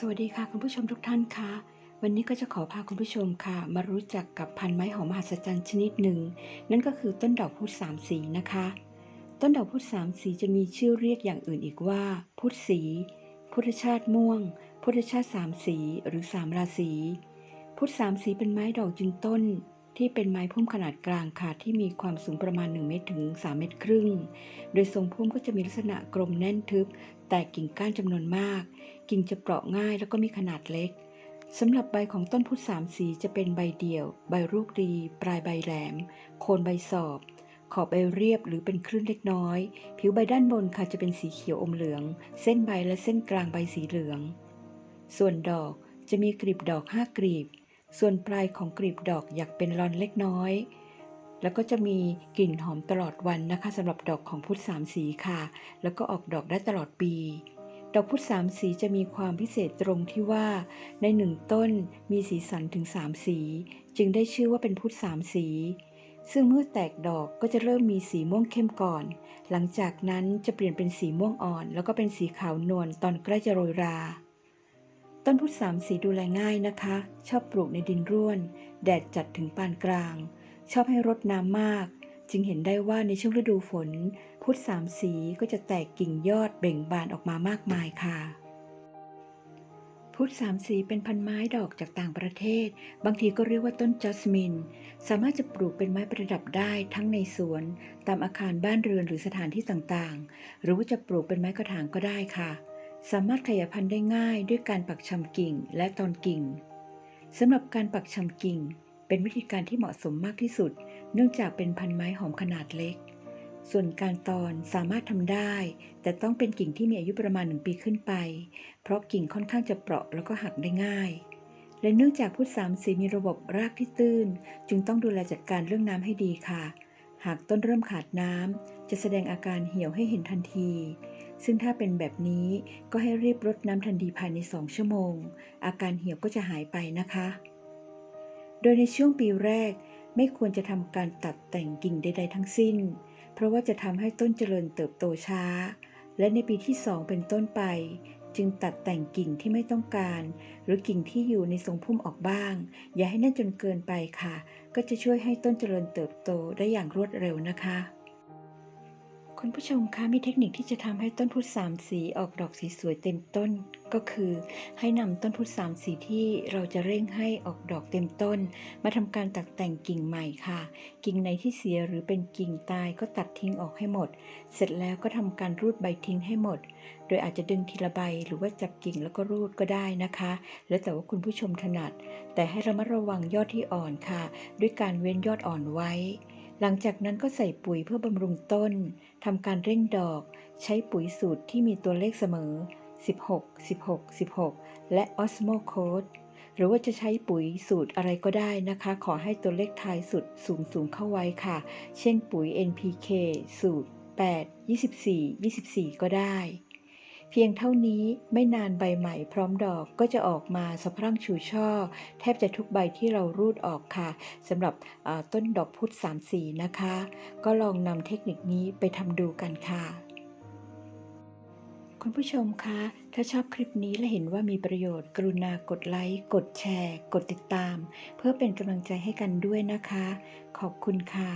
สวัสดีค่ะคุณผู้ชมทุกท่านค่ะวันนี้ก็จะขอพาคุณผู้ชมค่ะ มารู้จักกับพันไม้หอมมหัศจรรย์ชนิดหนึ่ง นั่นก็คือต้นดอกพุธสามสีนะคะ ต้นดอกพุธสามสีจะมีชื่อเรียกอย่างอื่นอีกว่า พุธสี พุทธชาติม่วง พุทธชาติสามสีหรือสามราศีพุธสามสีเป็นไม้ดอกยืนต้น ที่เป็นไม้พุ่มขนาดกลางค่ะ ที่มีความสูงประมาณ 1 เมตรถึง 3 เมตรครึ่ง โดยทรงพุ่มก็จะมีลักษณะกลมแน่นทึบ แตกกิ่งก้านจำนวนมาก กิ่งจะเปราะง่ายแล้วก็มีขนาดเล็กสำหรับใบของต้นพุทธสามสีจะเป็นใบเดี่ยว ใบรูกรีปลายใบแหลม โคนใบสอบ ขอบใบเรียบหรือเป็นคลื่นเล็กน้อย ผิวใบด้านบนค่ะจะเป็นสีเขียวอมเหลือง เส้นใบและเส้นกลางใบสีเหลือง ส่วนดอกจะมีกลีบดอกห้ากลีบ ส่วนปลายของกลีบดอกอยากเป็นรอนเล็กน้อย แล้วก็จะมีกลิ่นหอมตลอดวันนะคะสำหรับดอกของพุทธสามสีค่ะ แล้วก็ออกดอกได้ตลอดปี ดอกพุธสามสีจะมีความพิเศษตรงที่ว่า ในหนึ่งต้นมีสีสันถึงสามสี จึงได้ชื่อว่าเป็นพุธสามสีซึ่งเมื่อแตกดอกก็จะเริ่มมีสีม่วงเข้มก่อน หลังจากนั้นจะเปลี่ยนเป็นสีม่วงอ่อน แล้วก็เป็นสีขาวนวลตอนใกล้จะโรยรา ต้นพุทธสามสีดูแลง่ายนะคะ ชอบปลูกในดินร่วน แดดจัดถึงปานกลาง ชอบให้รดน้ำมาก จึงเห็นได้ว่าในช่วงฤดูฝน พุทธสามสีก็จะแตกกิ่งยอดเบ่งบานออกมามากมายค่ะพุทธสามสีเป็นพันไม้ดอกจากต่างประเทศ บางทีก็เรียกว่าต้นจัสมิน สามารถจะปลูกเป็นไม้ประดับได้ทั้งในสวน ตามอาคารบ้านเรือนหรือสถานที่ต่างๆ หรือว่าจะปลูกเป็นไม้กระถางก็ได้ค่ะ สามารถขยายพันธุ์ได้ง่ายด้วยการปักชำกิ่งและตอนกิ่งสำหรับการปักชำกิ่ง เป็นวิธีการที่เหมาะสมมากที่สุด เนื่องจากเป็นพันไม้หอมขนาดเล็ก ส่วนการตอนสามารถทำได้ แต่ต้องเป็นกิ่งที่มีอายุประมาณหนึ่งปีขึ้นไป เพราะกิ่งค่อนข้างจะเปราะแล้วก็หักได้ง่าย และเนื่องจากพุทธสามสีมีระบบรากที่ตื้น จึงต้องดูแลจัดการเรื่องน้ำให้ดีค่ะ หากต้นเริ่มขาดน้ำจะแสดงอาการเหี่ยวให้เห็นทันที ซึ่งถ้าเป็นแบบนี้ก็ให้รีบรดน้ำทันทีภายใน 2 ชั่วโมง อาการเหี่ยวก็จะหายไปนะคะ โดยในช่วงปีแรกไม่ควรจะทำการตัดแต่งกิ่งใด ๆ ทั้งสิ้น เพราะว่าจะทำให้ต้นเจริญเติบโตช้า และในปีที่ 2 เป็นต้นไป จึงตัดแต่งกิ่งที่ไม่ต้องการ หรือกิ่งที่อยู่ในทรงพุ่มออกบ้าง อย่าให้แน่นจนเกินไปค่ะ ก็จะช่วยให้ต้นเจริญเติบโตได้อย่างรวดเร็วนะคะ คุณผู้ชมคะมีเทคนิคที่จะทำให้ต้นพุทธสามสีออกดอกสีสวยเต็มต้น ก็คือ ให้นำต้นพุทธสามสีที่เราจะเร่งให้ออกดอกเต็มต้น มาทำการตัดแต่งกิ่งใหม่ค่ะ กิ่งไหนที่เสียหรือเป็นกิ่งตายก็ตัดทิ้งออกให้หมด เสร็จแล้วก็ทำการรูดใบทิ้งให้หมด โดยอาจจะดึงทีละใบหรือว่าจับกิ่งแล้วก็รูดก็ได้นะคะ แล้วแต่ว่าคุณผู้ชมถนัด แต่ให้ระมัดระวังยอดที่อ่อนค่ะ ด้วยการเว้นยอดอ่อนไว้ หลังจากนั้นก็ใส่ปุ๋ยเพื่อบำรุงต้นทำการเร่งดอก ใช้ปุ๋ยสูตรที่มีตัวเลขเสมอ 16 16 16 และ Osmo Code หรือว่าจะใช้ปุ๋ยสูตรอะไรก็ได้นะคะ ขอให้ตัวเลขท้ายสุดสูงสูงเข้าไว้ค่ะ เช่นปุ๋ย NPK สูตร 8 24 24 ก็ได้ เพียงเท่านี้ไม่นานใบใหม่พร้อมดอกก็จะออกมาสะพรั่งชูช่อ แทบจะทุกใบที่เรารูดออกค่ะสำหรับต้นดอกพุทธสามสีนะคะ ก็ลองนำเทคนิคนี้ไปทำดูกันค่ะคุณผู้ชมคะ ถ้าชอบคลิปนี้และเห็นว่ามีประโยชน์ กรุณากดไลค์ กดแชร์ กดติดตาม เพื่อเป็นกำลังใจให้กันด้วยนะคะ ขอบคุณค่ะ